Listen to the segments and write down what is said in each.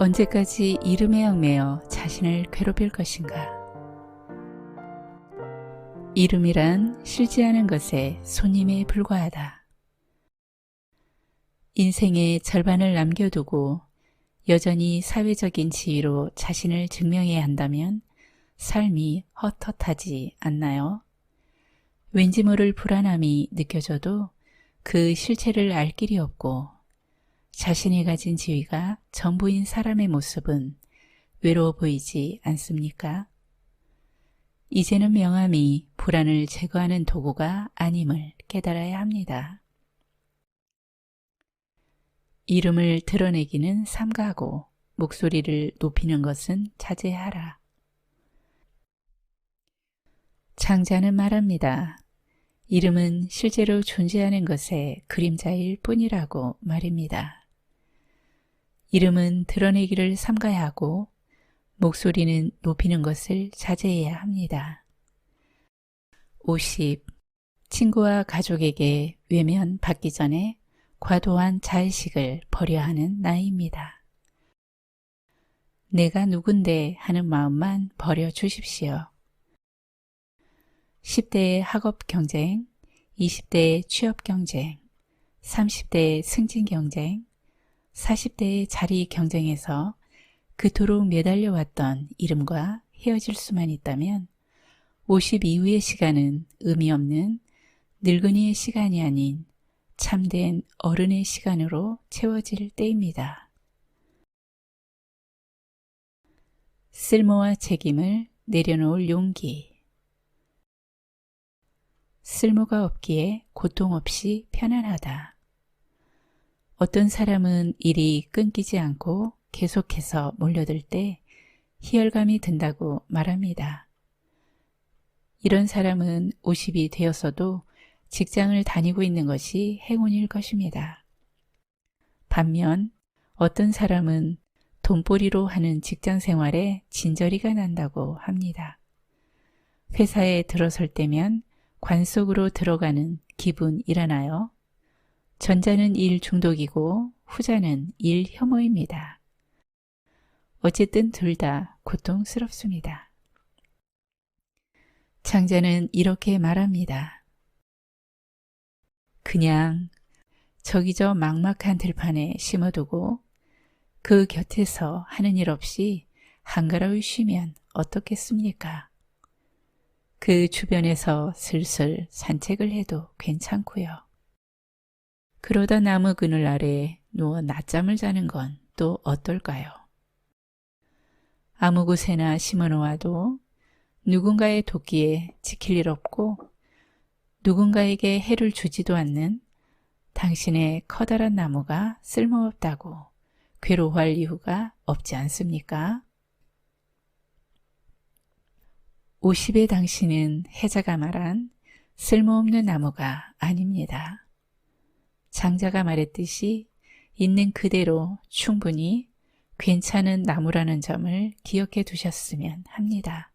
언제까지 이름에 얽매여 자신을 괴롭힐 것인가? 이름이란 실지 않은 것의 손님에 불과하다. 인생의 절반을 남겨두고 여전히 사회적인 지위로 자신을 증명해야 한다면 삶이 헛헛하지 않나요? 왠지 모를 불안함이 느껴져도 그 실체를 알 길이 없고 자신이 가진 지위가 전부인 사람의 모습은 외로워 보이지 않습니까? 이제는 명함이 불안을 제거하는 도구가 아님을 깨달아야 합니다. 이름을 드러내기는 삼가고 목소리를 높이는 것은 자제하라. 장자는 말합니다. 이름은 실제로 존재하는 것의 그림자일 뿐이라고 말입니다. 이름은 드러내기를 삼가야 하고 목소리는 높이는 것을 자제해야 합니다. 50. 친구와 가족에게 외면 받기 전에 과도한 자의식을 버려야 하는 나이입니다. 내가 누군데 하는 마음만 버려 주십시오. 10대의 학업 경쟁, 20대의 취업 경쟁, 30대의 승진 경쟁, 40대의 자리 경쟁에서 그토록 매달려 왔던 이름과 헤어질 수만 있다면 50 이후의 시간은 의미 없는 늙은이의 시간이 아닌 참된 어른의 시간으로 채워질 때입니다. 쓸모와 책임을 내려놓을 용기 쓸모가 없기에 고통 없이 편안하다. 어떤 사람은 일이 끊기지 않고 계속해서 몰려들 때 희열감이 든다고 말합니다. 이런 사람은 50이 되었어도 직장을 다니고 있는 것이 행운일 것입니다. 반면 어떤 사람은 돈벌이로 하는 직장 생활에 진저리가 난다고 합니다. 회사에 들어설 때면 관 속으로 들어가는 기분이라나요? 전자는 일 중독이고 후자는 일 혐오입니다. 어쨌든 둘 다 고통스럽습니다. 장자는 이렇게 말합니다. 그냥 저기 저 막막한 들판에 심어두고 그 곁에서 하는 일 없이 한가로이 쉬면 어떻겠습니까? 그 주변에서 슬슬 산책을 해도 괜찮고요. 그러다 나무 그늘 아래 누워 낮잠을 자는 건 또 어떨까요? 아무 곳에나 심어 놓아도 누군가의 도끼에 지킬 일 없고 누군가에게 해를 주지도 않는 당신의 커다란 나무가 쓸모없다고 괴로워할 이유가 없지 않습니까? 50의 당신은 해자가 말한 쓸모없는 나무가 아닙니다. 장자가 말했듯이 있는 그대로 충분히 괜찮은 나무라는 점을 기억해 두셨으면 합니다.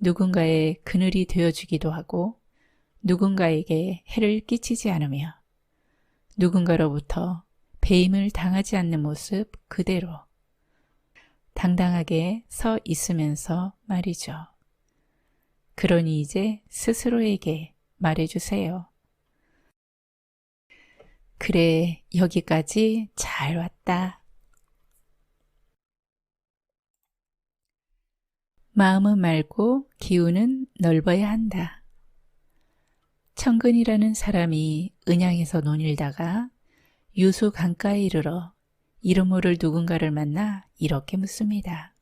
누군가의 그늘이 되어주기도 하고 누군가에게 해를 끼치지 않으며 누군가로부터 배임을 당하지 않는 모습 그대로 당당하게 서 있으면서 말이죠. 그러니 이제 스스로에게 말해주세요. 그래, 여기까지 잘 왔다. 마음은 맑고 기운은 넓어야 한다. 청근이라는 사람이 은양에서 논일다가 유수 강가에 이르러 이름 모를 누군가를 만나 이렇게 묻습니다.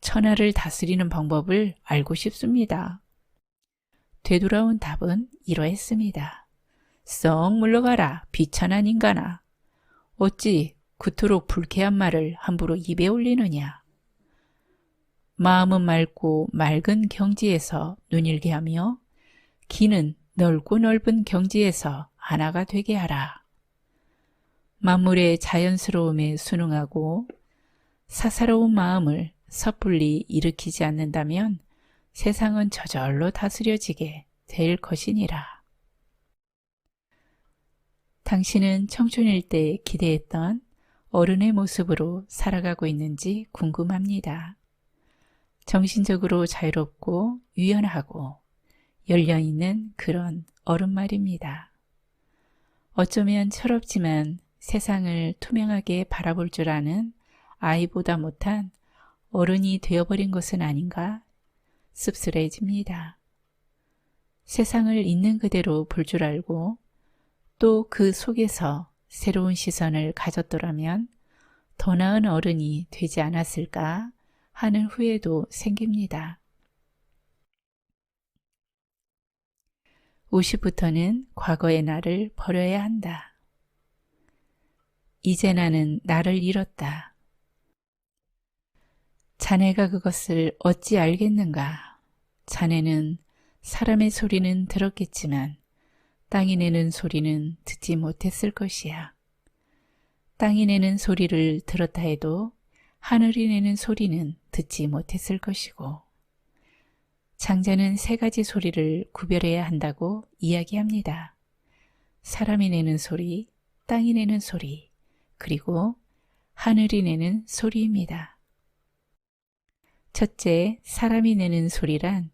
천하를 다스리는 방법을 알고 싶습니다. 되돌아온 답은 이러했습니다. 썩 물러가라 비천한 인간아. 어찌 그토록 불쾌한 말을 함부로 입에 올리느냐. 마음은 맑고 맑은 경지에서 눈일게 하며 기는 넓고 넓은 경지에서 하나가 되게 하라. 만물의 자연스러움에 순응하고 사사로운 마음을 섣불리 일으키지 않는다면 세상은 저절로 다스려지게 될 것이니라. 당신은 청춘일 때 기대했던 어른의 모습으로 살아가고 있는지 궁금합니다. 정신적으로 자유롭고 유연하고 열려있는 그런 어른 말입니다. 어쩌면 철없지만 세상을 투명하게 바라볼 줄 아는 아이보다 못한 어른이 되어버린 것은 아닌가 씁쓸해집니다. 세상을 있는 그대로 볼 줄 알고 또 그 속에서 새로운 시선을 가졌더라면 더 나은 어른이 되지 않았을까 하는 후회도 생깁니다. 50부터는 과거의 나를 버려야 한다. 이제 나는 나를 잃었다. 자네가 그것을 어찌 알겠는가? 자네는 사람의 소리는 들었겠지만 땅이 내는 소리는 듣지 못했을 것이야. 땅이 내는 소리를 들었다 해도 하늘이 내는 소리는 듣지 못했을 것이고 장자는 세 가지 소리를 구별해야 한다고 이야기합니다. 사람이 내는 소리, 땅이 내는 소리, 그리고 하늘이 내는 소리입니다. 첫째, 사람이 내는 소리란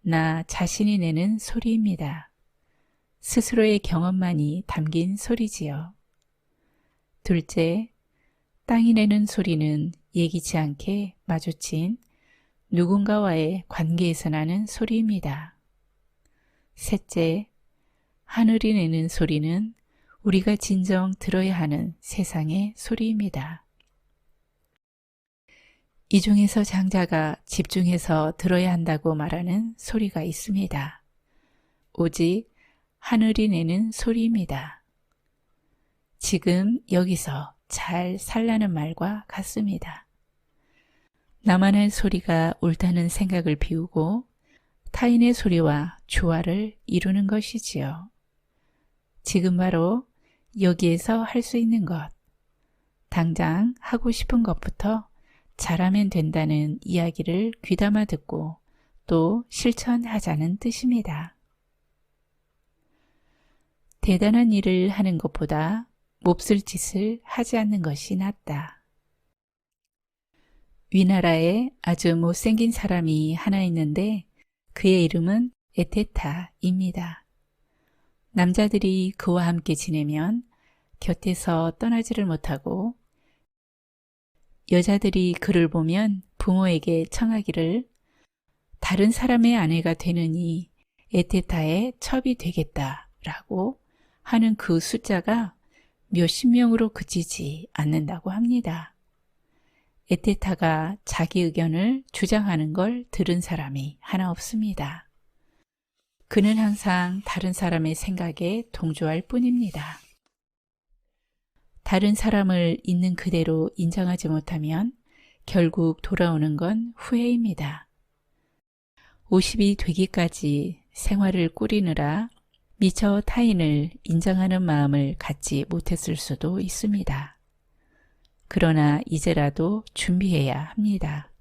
나 자신이 내는 소리입니다. 스스로의 경험만이 담긴 소리지요. 둘째, 땅이 내는 소리는 예기치 않게 마주친 누군가와의 관계에서 나는 소리입니다. 셋째, 하늘이 내는 소리는 우리가 진정 들어야 하는 세상의 소리입니다. 이 중에서 장자가 집중해서 들어야 한다고 말하는 소리가 있습니다. 오직 하늘이 내는 소리입니다. 지금 여기서 잘 살라는 말과 같습니다. 나만의 소리가 옳다는 생각을 비우고 타인의 소리와 조화를 이루는 것이지요. 지금 바로 여기에서 할 수 있는 것, 당장 하고 싶은 것부터 잘하면 된다는 이야기를 귀담아 듣고 또 실천하자는 뜻입니다. 대단한 일을 하는 것보다 몹쓸 짓을 하지 않는 것이 낫다. 위나라에 아주 못생긴 사람이 하나 있는데 그의 이름은 에테타입니다. 남자들이 그와 함께 지내면 곁에서 떠나지를 못하고 여자들이 그를 보면 부모에게 청하기를 다른 사람의 아내가 되느니 에테타의 첩이 되겠다 라고 하는 그 숫자가 몇십 명으로 그치지 않는다고 합니다. 에테타가 자기 의견을 주장하는 걸 들은 사람이 하나 없습니다. 그는 항상 다른 사람의 생각에 동조할 뿐입니다. 다른 사람을 있는 그대로 인정하지 못하면 결국 돌아오는 건 후회입니다. 50이 되기까지 생활을 꾸리느라 미처 타인을 인정하는 마음을 갖지 못했을 수도 있습니다. 그러나 이제라도 준비해야 합니다.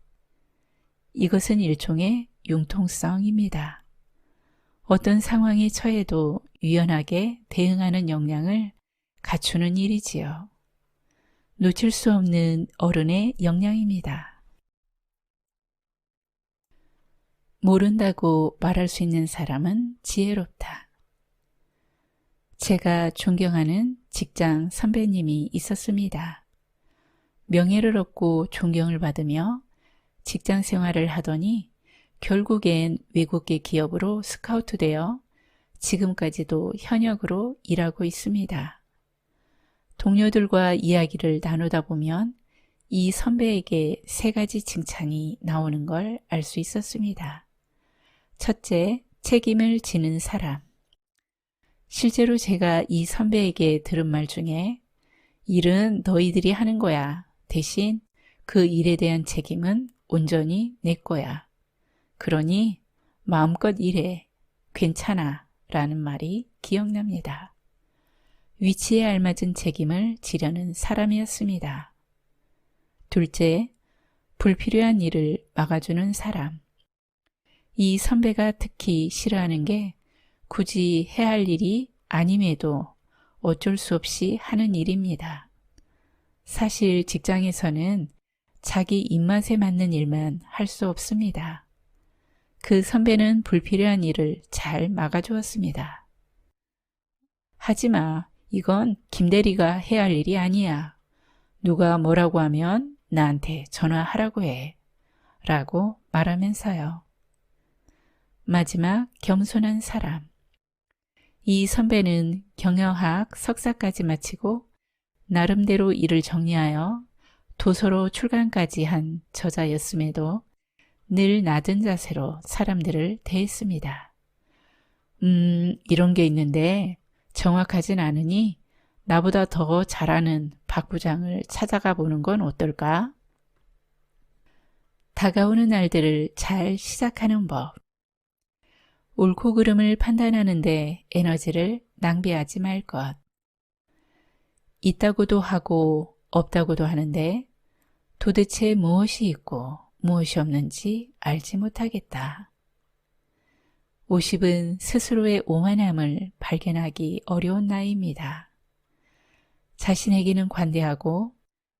이것은 일종의 융통성입니다. 어떤 상황에 처해도 유연하게 대응하는 역량을 갖추는 일이지요. 놓칠 수 없는 어른의 역량입니다. 모른다고 말할 수 있는 사람은 지혜롭다. 제가 존경하는 직장 선배님이 있었습니다. 명예를 얻고 존경을 받으며 직장 생활을 하더니 결국엔 외국계 기업으로 스카우트 되어 지금까지도 현역으로 일하고 있습니다. 동료들과 이야기를 나누다 보면 이 선배에게 세 가지 칭찬이 나오는 걸 알 수 있었습니다. 첫째, 책임을 지는 사람. 실제로 제가 이 선배에게 들은 말 중에 일은 너희들이 하는 거야. 대신 그 일에 대한 책임은 온전히 내 거야. 그러니 마음껏 일해. 괜찮아. 라는 말이 기억납니다. 위치에 알맞은 책임을 지려는 사람이었습니다. 둘째, 불필요한 일을 막아주는 사람. 이 선배가 특히 싫어하는 게 굳이 해야 할 일이 아님에도 어쩔 수 없이 하는 일입니다. 사실 직장에서는 자기 입맛에 맞는 일만 할 수 없습니다. 그 선배는 불필요한 일을 잘 막아주었습니다. 하지마, 이건 김대리가 해야 할 일이 아니야. 누가 뭐라고 하면 나한테 전화하라고 해. 라고 말하면서요. 마지막 겸손한 사람. 이 선배는 경영학 석사까지 마치고 나름대로 일을 정리하여 도서로 출간까지 한 저자였음에도 늘 낮은 자세로 사람들을 대했습니다. 음, 이런 게 있는데 정확하진 않으니 나보다 더 잘하는 박 부장을 찾아가 보는 건 어떨까? 다가오는 날들을 잘 시작하는 법. 옳고 그름을 판단하는데 에너지를 낭비하지 말 것. 있다고도 하고 없다고도 하는데 도대체 무엇이 있고 무엇이 없는지 알지 못하겠다. 50은 스스로의 오만함을 발견하기 어려운 나이입니다. 자신에게는 관대하고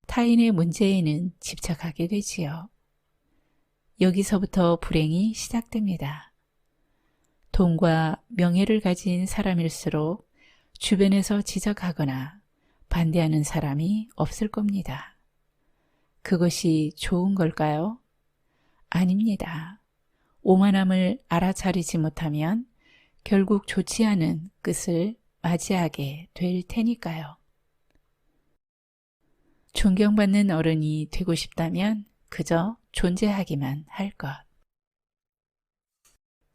타인의 문제에는 집착하게 되지요. 여기서부터 불행이 시작됩니다. 돈과 명예를 가진 사람일수록 주변에서 지적하거나 반대하는 사람이 없을 겁니다. 그것이 좋은 걸까요? 아닙니다. 오만함을 알아차리지 못하면 결국 좋지 않은 끝을 맞이하게 될 테니까요. 존경받는 어른이 되고 싶다면 그저 존재하기만 할 것.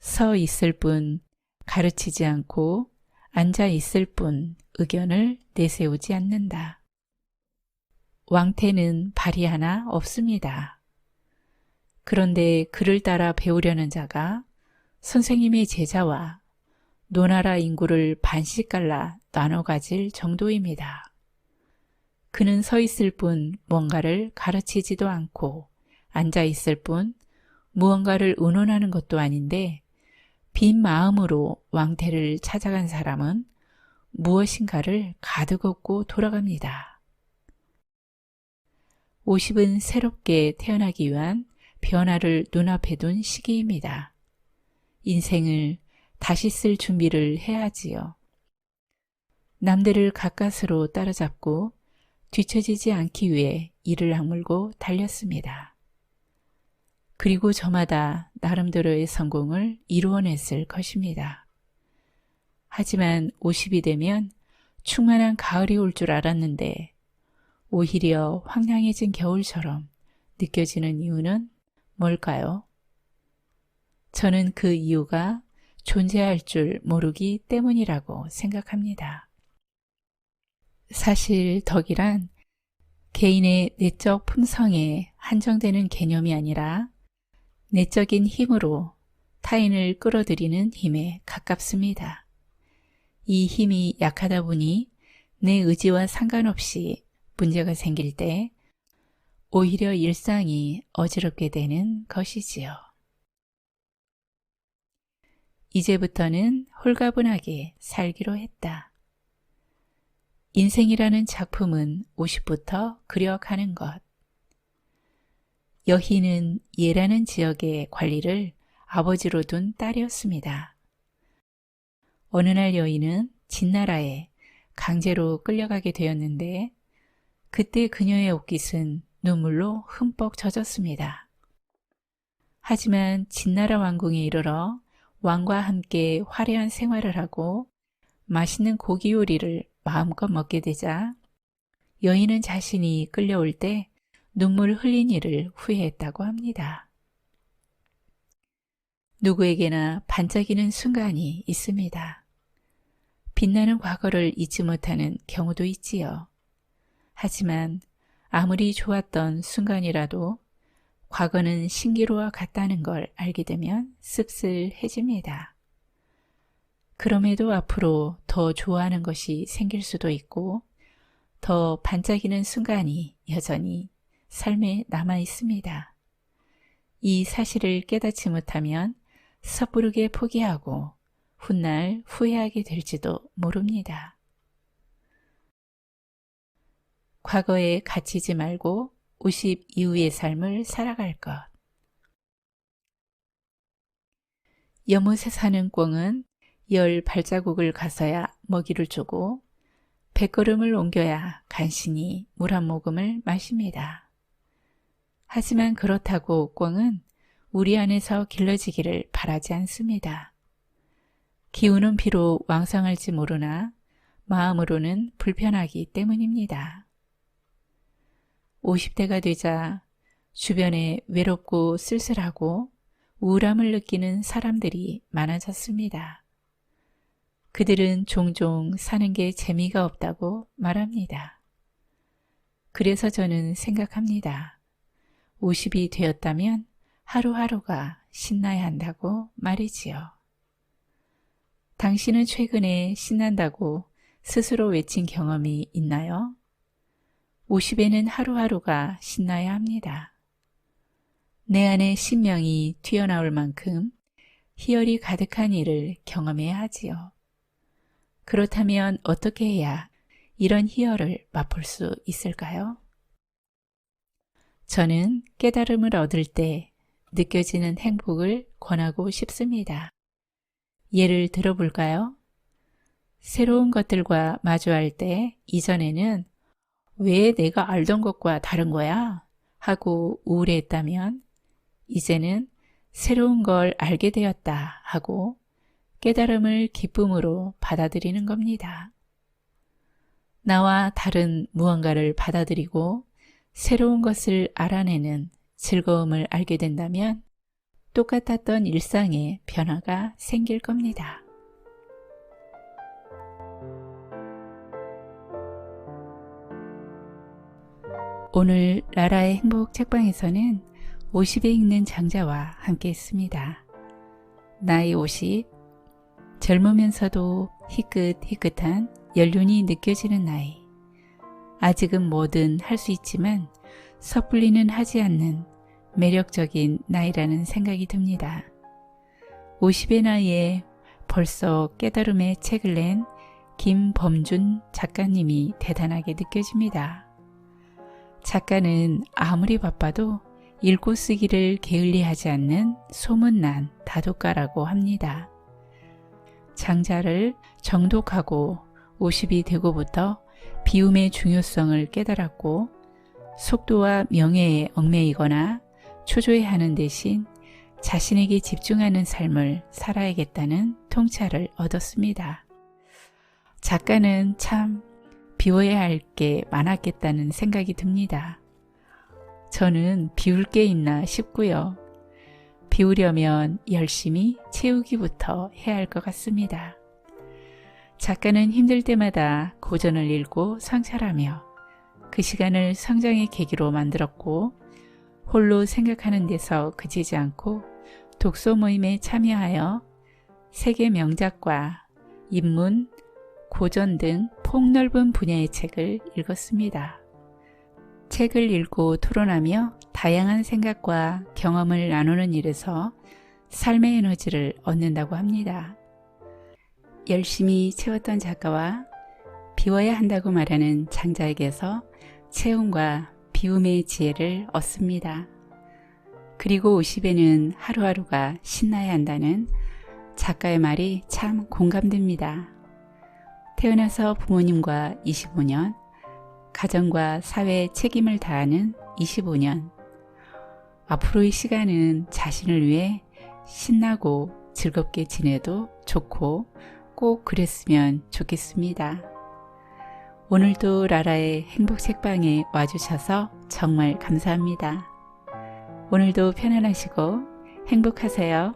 서 있을 뿐 가르치지 않고 앉아 있을 뿐 의견을 내세우지 않는다. 왕태는 발이 하나 없습니다. 그런데 그를 따라 배우려는 자가 선생님의 제자와 노나라 인구를 반씩 갈라 나눠 가질 정도입니다. 그는 서 있을 뿐 뭔가를 가르치지도 않고 앉아 있을 뿐 무언가를 의논하는 것도 아닌데 빈 마음으로 왕태를 찾아간 사람은 무엇인가를 가득 얻고 돌아갑니다. 50은 새롭게 태어나기 위한 변화를 눈앞에 둔 시기입니다. 인생을 다시 쓸 준비를 해야지요. 남들을 가까스로 따라잡고 뒤처지지 않기 위해 이를 악물고 달렸습니다. 그리고 저마다 나름대로의 성공을 이루어냈을 것입니다. 하지만 50이 되면 충만한 가을이 올 줄 알았는데 오히려 황량해진 겨울처럼 느껴지는 이유는 뭘까요? 저는 그 이유가 존재할 줄 모르기 때문이라고 생각합니다. 사실 덕이란 개인의 내적 품성에 한정되는 개념이 아니라 내적인 힘으로 타인을 끌어들이는 힘에 가깝습니다. 이 힘이 약하다 보니 내 의지와 상관없이 문제가 생길 때 오히려 일상이 어지럽게 되는 것이지요. 이제부터는 홀가분하게 살기로 했다. 인생이라는 작품은 50부터 그려가는 것. 여희는 예라는 지역의 관리를 아버지로 둔 딸이었습니다. 어느 날 여인은 진나라에 강제로 끌려가게 되었는데 그때 그녀의 옷깃은 눈물로 흠뻑 젖었습니다. 하지만 진나라 왕궁에 이르러 왕과 함께 화려한 생활을 하고 맛있는 고기 요리를 마음껏 먹게 되자 여인은 자신이 끌려올 때 눈물 흘린 일을 후회했다고 합니다. 누구에게나 반짝이는 순간이 있습니다. 빛나는 과거를 잊지 못하는 경우도 있지요. 하지만 아무리 좋았던 순간이라도 과거는 신기루와 같다는 걸 알게 되면 씁쓸해집니다. 그럼에도 앞으로 더 좋아하는 것이 생길 수도 있고 더 반짝이는 순간이 여전히 삶에 남아 있습니다. 이 사실을 깨닫지 못하면 섣부르게 포기하고 훗날 후회하게 될지도 모릅니다. 과거에 갇히지 말고 50 이후의 삶을 살아갈 것. 연못에 사는 꿩은 열 발자국을 가서야 먹이를 주고 백걸음을 옮겨야 간신히 물 한 모금을 마십니다. 하지만 그렇다고 꿩은 우리 안에서 길러지기를 바라지 않습니다. 기운은 비록 왕성할지 모르나 마음으로는 불편하기 때문입니다. 50대가 되자 주변에 외롭고 쓸쓸하고 우울함을 느끼는 사람들이 많아졌습니다. 그들은 종종 사는 게 재미가 없다고 말합니다. 그래서 저는 생각합니다. 50이 되었다면 하루하루가 신나야 한다고 말이지요. 당신은 최근에 신난다고 스스로 외친 경험이 있나요? 50에는 하루하루가 신나야 합니다. 내 안에 신명이 튀어나올 만큼 희열이 가득한 일을 경험해야 하지요. 그렇다면 어떻게 해야 이런 희열을 맛볼 수 있을까요? 저는 깨달음을 얻을 때 느껴지는 행복을 권하고 싶습니다. 예를 들어볼까요? 새로운 것들과 마주할 때 이전에는 왜 내가 알던 것과 다른 거야? 하고 우울해했다면 이제는 새로운 걸 알게 되었다 하고 깨달음을 기쁨으로 받아들이는 겁니다. 나와 다른 무언가를 받아들이고 새로운 것을 알아내는 즐거움을 알게 된다면 똑같았던 일상에 변화가 생길 겁니다. 오늘 라라의 행복 책방에서는 50에 읽는 장자와 함께 했습니다. 나이 50, 젊으면서도 희끗희끗한 연륜이 느껴지는 나이. 아직은 뭐든 할 수 있지만 섣불리는 하지 않는 매력적인 나이라는 생각이 듭니다. 50의 나이에 벌써 깨달음의 책을 낸 김범준 작가님이 대단하게 느껴집니다. 작가는 아무리 바빠도 읽고 쓰기를 게을리하지 않는 소문난 다독가라고 합니다. 장자를 정독하고 50이 되고부터 비움의 중요성을 깨달았고 속도와 명예에 얽매이거나 초조해하는 대신 자신에게 집중하는 삶을 살아야겠다는 통찰을 얻었습니다. 작가는 참 비워야 할 게 많았겠다는 생각이 듭니다. 저는 비울 게 있나 싶고요. 비우려면 열심히 채우기부터 해야 할 것 같습니다. 작가는 힘들 때마다 고전을 읽고 성찰하며 그 시간을 성장의 계기로 만들었고 홀로 생각하는 데서 그치지 않고 독서 모임에 참여하여 세계 명작과 인문, 고전 등 폭넓은 분야의 책을 읽었습니다. 책을 읽고 토론하며 다양한 생각과 경험을 나누는 일에서 삶의 에너지를 얻는다고 합니다. 열심히 채웠던 작가와 비워야 한다고 말하는 장자에게서 채움과 비움의 지혜를 얻습니다. 그리고 50에는 하루하루가 신나야 한다는 작가의 말이 참 공감됩니다. 태어나서 부모님과 25년, 가정과 사회에 책임을 다하는 25년. 앞으로의 시간은 자신을 위해 신나고 즐겁게 지내도 좋고 꼭 그랬으면 좋겠습니다. 오늘도 라라의 행복 책방에 와주셔서 정말 감사합니다. 오늘도 편안하시고 행복하세요.